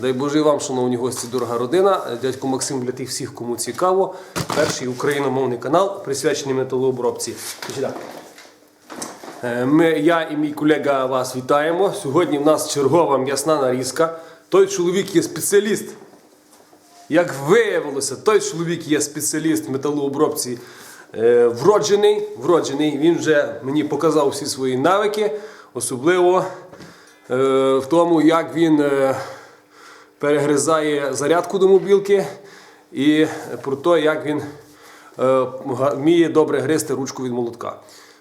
Дай Боже вам, шановні гості, дорога родина. Дядько Максим для тих всіх, кому цікаво. Перший україномовний канал, присвячений металообробці. Е, Ми, я і мій колега вас вітаємо. Сьогодні в нас чергова м'ясна нарізка. Той чоловік є спеціаліст. Як виявилося, той чоловік є спеціаліст в металообробці е, вроджений. вроджений. Він вже мені показав всі свої навики, особливо е, в тому, як він перегризає зарядку до мобілки і про те, як він е, вміє добре гризти ручку від молотка.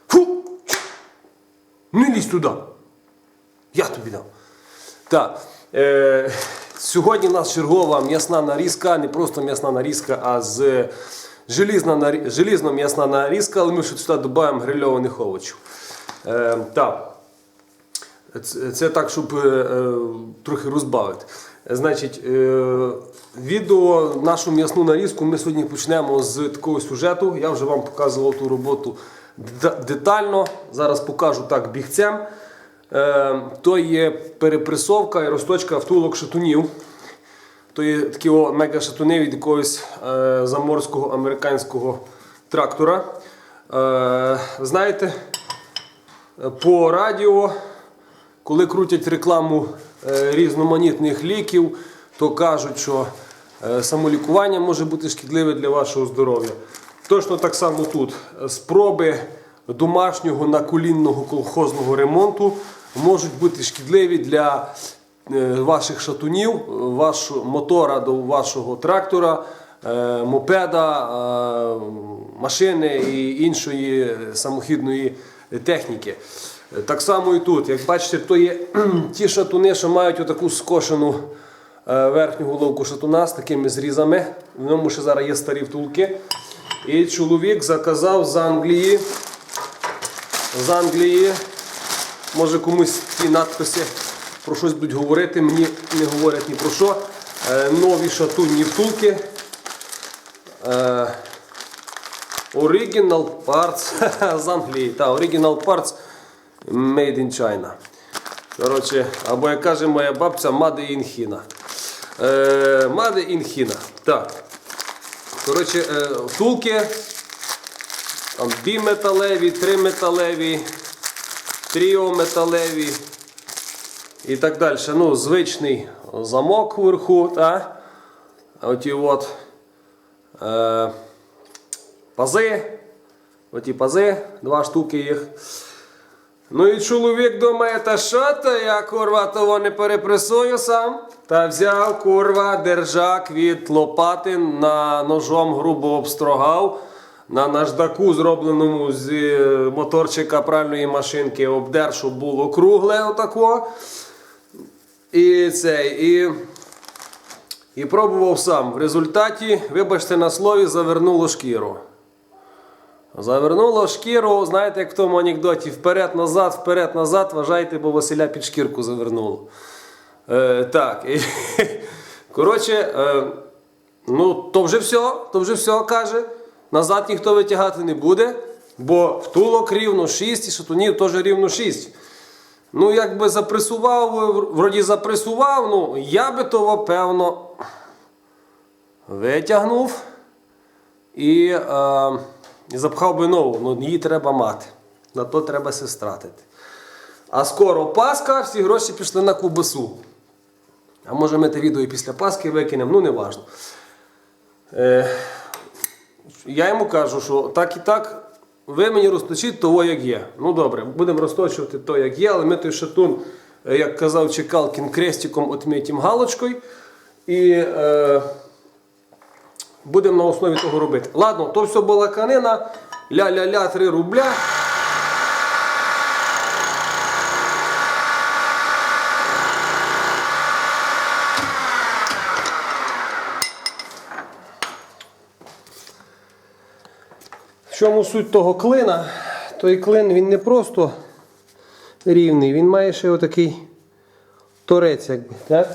Фу! Не лізь туди! Я тобі дам. Так. Е, сьогодні в нас чергова м'ясна нарізка, не просто м'ясна нарізка, а з желізна, нарі- желізно-м'ясна нарізка, але ми ще сюди додаємо грильованих овочів. Е, так. Це, це так, щоб е, е, трохи розбавити. Значить, е, відео, нашу м'ясну нарізку ми сьогодні почнемо з такого сюжету. Я вже вам показував ту роботу детально. Зараз покажу так бігцем. Е, то є перепресовка і розточка втулок шатунів. То є такі о, мега-шатуни від якогось е, заморського американського трактора. Знаєте, по радіо, коли крутять рекламу різноманітних ліків, то кажуть, що е, самолікування може бути шкідливе для вашого здоров'я. Точно так само тут. Спроби домашнього наколінного колхозного ремонту можуть бути шкідливі для е, ваших шатунів, вашого мотора до вашого трактора, е, мопеда, е, машини і іншої самохідної техніки. Е, Так само і тут. Як бачите, то є ті шатуни, що мають отаку скошену е, верхню головку шатуна з такими зрізами. В ньому ще зараз є старі втулки. І чоловік заказав з Англії. З Англії. Може комусь ті надписи про щось будуть говорити, мені не говорять ні про що. Е, нові шатунні втулки. Original Parts з Англії. Та, Original Parts Made in China. Коротше, або як каже моя бабця, Made in China. Е, Made in China. Так. Коротше, е, втулки. Там біметалеві, триметалеві, тріометалеві і так далі. Ну, звичний замок вверху, та? оті от е, пази. Оті пази, два штуки їх. Ну і чоловік думає, та що то я курва того не перепресую сам. Та взяв курва держак від лопати на ножом грубо обстрогав. На наждаку, зробленому з моторчика пральної машинки, обдер, щоб було кругле отако. І цей, і, і пробував сам. В результаті, вибачте на слові, завернуло шкіру. Завернуло шкіру, знаєте, як в тому анекдоті, вперед-назад, вперед-назад, вважайте, бо Василя під шкірку завернуло. Е, так. Коротше, е, ну, то вже все, то вже все каже. Назад ніхто витягати не буде, бо втулок рівно 6 і шатунів теж рівно 6. Ну, якби запресував, вроді запресував, ну, я би того, певно, витягнув і, е, і запхав би нову. Ну, її треба мати. На то треба се стратити. А скоро Пасха, всі гроші пішли на ковбасу. А може ми те відео і після Пасхи викинемо, ну не важно. Е, я йому кажу, що так і так, ви мені розточіть того, як є. Ну добре, будемо розточувати то, як є, але ми той шатун, е, як казав Чекалкін, крестиком отмітимо галочкою. І е, будемо на основі того робити. Ладно, то все балаканина, ля-ля-ля, 3 рубля. В чому суть того клина? Той клин він не просто рівний, він має ще отакий торець, якби. Так?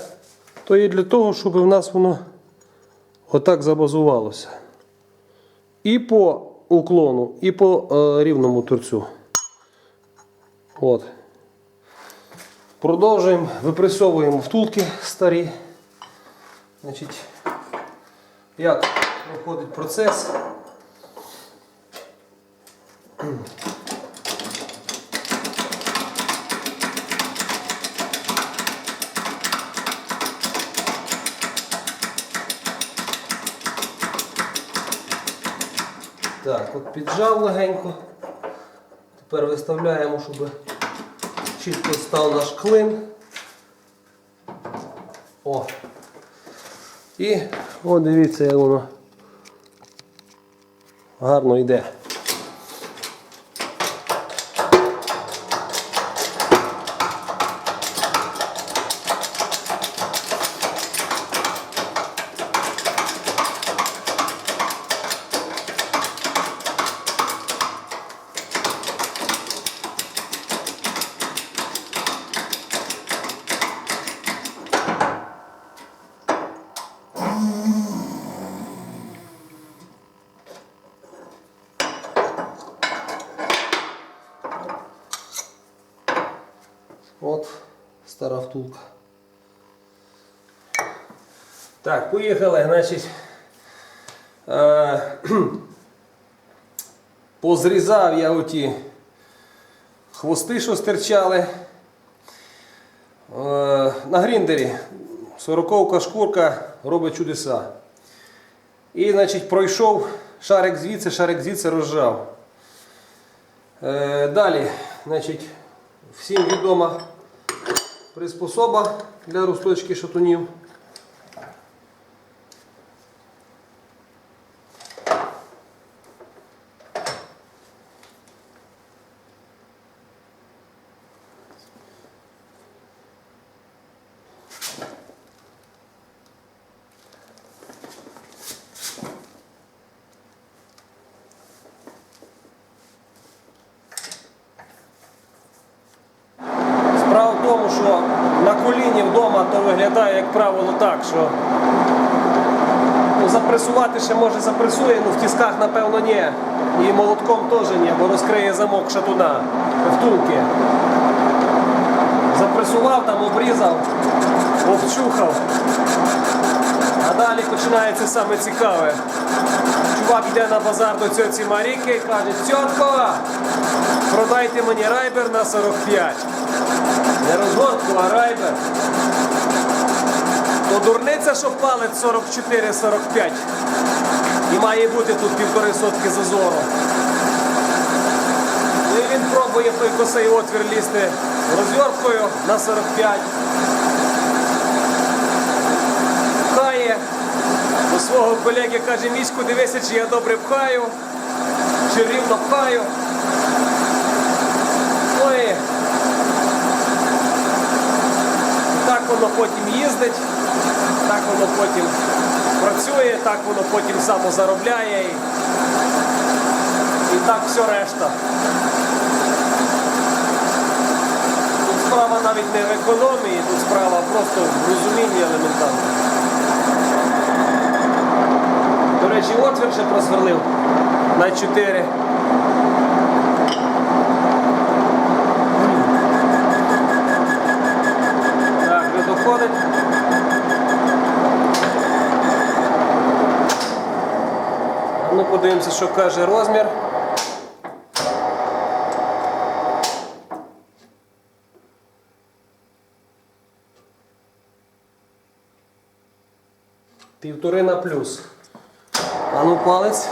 То є для того, щоб в нас воно отак забазувалося. І по уклону, і по е, рівному торцю. От. Продовжуємо, випресовуємо втулки старі. Значить, як проходить процес. Так, от піджав легенько. Тепер виставляємо, щоб чітко став наш клин. О. І о, дивіться, як воно гарно йде. Так, поїхали, значить. Е, позрізав я оті хвости, що стирчали. Е, на гріндері 40 шкурка робить чудеса. І, значить, пройшов шарик звідси, шарик звідси розжав. Е, далі, значить, всім відома приспособа для розточки шатунів. Справа в тому, що на коліні вдома то виглядає, як правило, так, що ну, запресувати ще може запресує, ну в тисках напевно ні. І молотком теж ні, бо розкриє замок шатуна втулки. Запресував, там обрізав, обчухав. А далі починається саме цікаве. Чувак йде на базар до цьоці Маріки і каже, тьотко, продайте мені райбер на 45. Не розгонку, а райбер. То дурниця, що палець 44-45. І має бути тут півтори сотки зазору. Ну і він пробує той косий отвір лізти розверткою на 45. Пхає. До свого колеги каже, міську дивися, чи я добре пхаю, чи рівно пхаю. Ой. Так воно потім їздить, так воно потім працює, так воно потім самозаробляє і, і так все решта. Тут справа навіть не в економії, тут справа просто в розумінні елементарно. До речі, отвір ще просверлив на 4. А Ну, подивимося, що каже розмір. Півтори на плюс. А ну палець.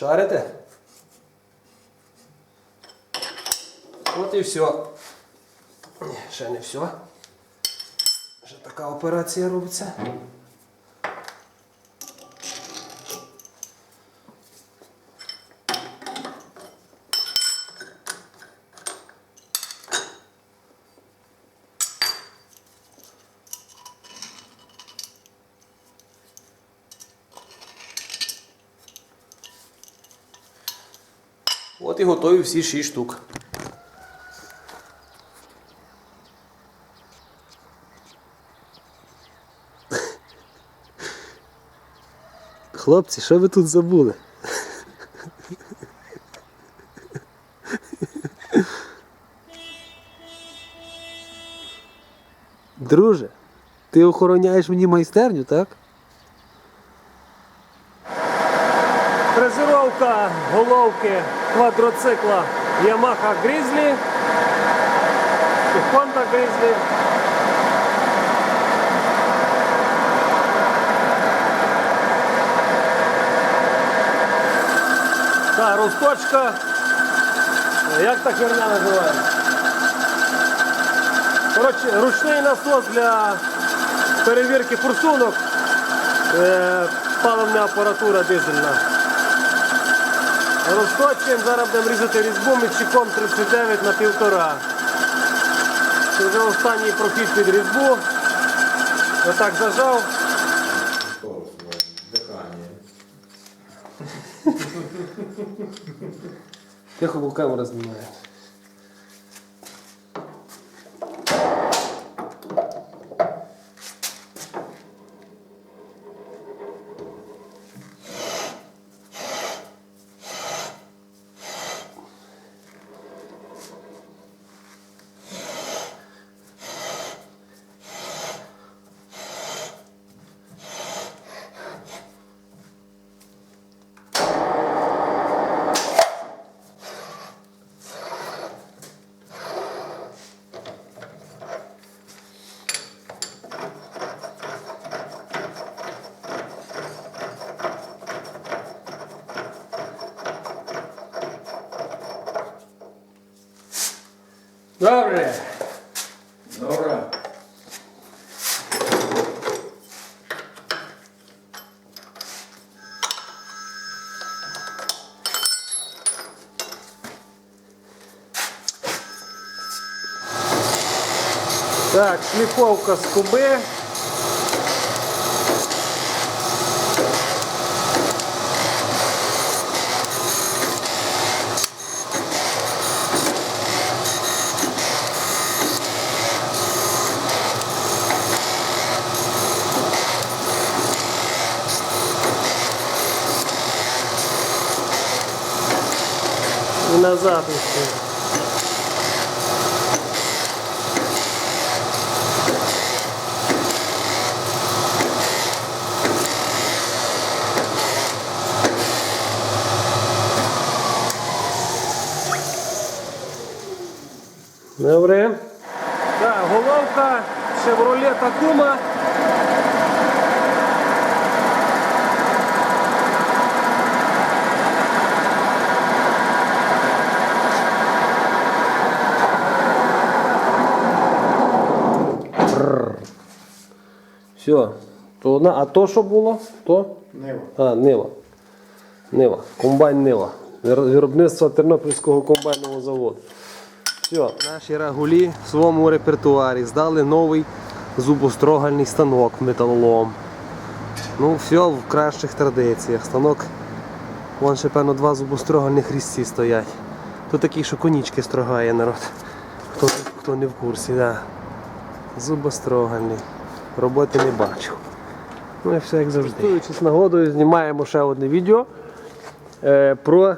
Шарите? От і все. Ще не все. Ще така операція робиться. готові всі 6 штук. Хлопці, що ви тут забули? Друже, ти охороняєш мені майстерню, так? Головки квадроцикла Yamaha Grizzly і Honda Grizzly. Та розточка. Як та херня називається? Коротше, ручний насос для перевірки форсунок. Е, паливна апаратура дизельна. Розточуємо, зараз будемо різати різьбу мічиком 39 на півтора. Це вже останній прохід під різьбу. Отак зажав. Дихання. Тихо, бо камера знімає. Добре. Добре. Так, шліфовка. І назад ще. Добре. Так, головка Chevrolet Tacoma. Все. То одна, а то що було? То? Нива. А, Нива. Нива. Комбайн Нива. Виробництво Тернопільського комбайного заводу. Все. Наші рагулі в своєму репертуарі здали новий зубострогальний станок металолом. Ну, все в кращих традиціях. Станок, вон ще певно два зубострогальних різці стоять. Тут такий, що конічки строгає народ. Хто, хто не в курсі, да. Зубострогальний. Роботи не бачу. Ну і все як завжди. Користуючись нагодою, знімаємо ще одне відео е, про.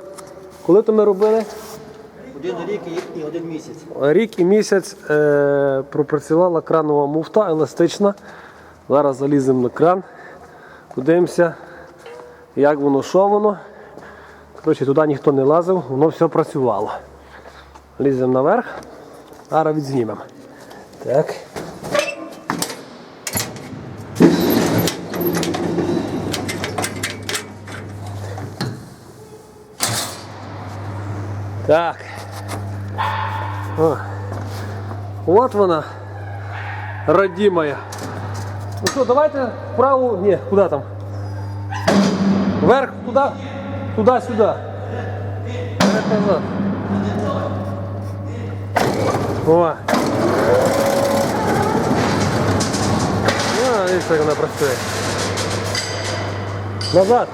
Коли то ми робили? Один рік і- і один місяць. Рік і місяць е, пропрацювала кранова муфта еластична. Зараз заліземо на кран, подивимося, як воно, що воно. Коротше, туди ніхто не лазив, воно все працювало. Ліземо наверх, зараз відзнімемо. Так. Так. О, от вона, родимая. Ну що, давайте вправо, ні, куди там? Вверх, туди. Вперед назад. О. А, видиш, як вона працює. Назад.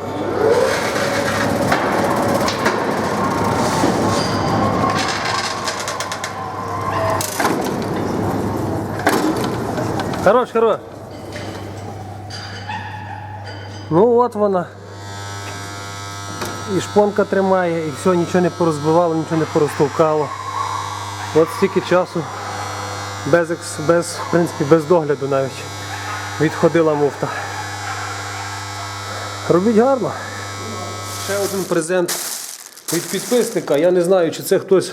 Хорош, хорош. Ну от вона. І шпонка тримає, і все, нічого не порозбивало, нічого не порозтовкало. От стільки часу Без, без, в принципі, без догляду навіть відходила муфта. Робіть гарно. Ще один презент від підписника. Я не знаю, чи це хтось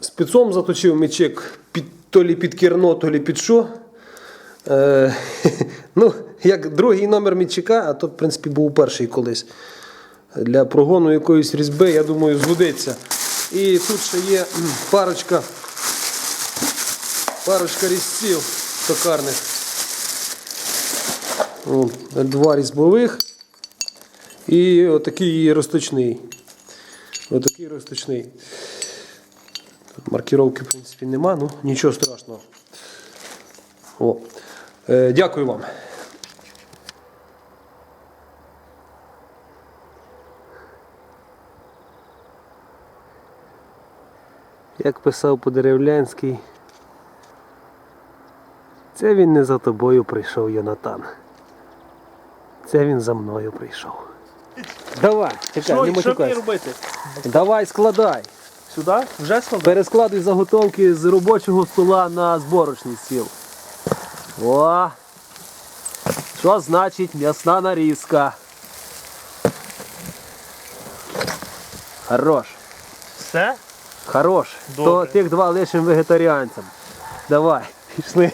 спецом заточив мічик під, то лі під керно, то лі під що. Е, ну, як другий номер мічика, а то, в принципі, був перший колись. Для прогону якоїсь різьби, я думаю, згодиться. І тут ще є парочка, парочка різців токарних. О, Два різьбових. І отакий розточний. Отакий розточний. Маркіровки, в принципі, нема, ну нічого страшного. О. Е, дякую вам. Як писав Подеревлянський, це він не за тобою прийшов, Йонатан. Це він за мною прийшов. Давай, чекай, Що, не що мені матюкайся. робити? Давай, складай. Сюди? Вже складати? Перескладуй заготовки з робочого стола на зборочний стіл. О! Що значить м'ясна нарізка? Хорош. Все? Хорош. То тих два лишим вегетаріанцям. Давай, пішли.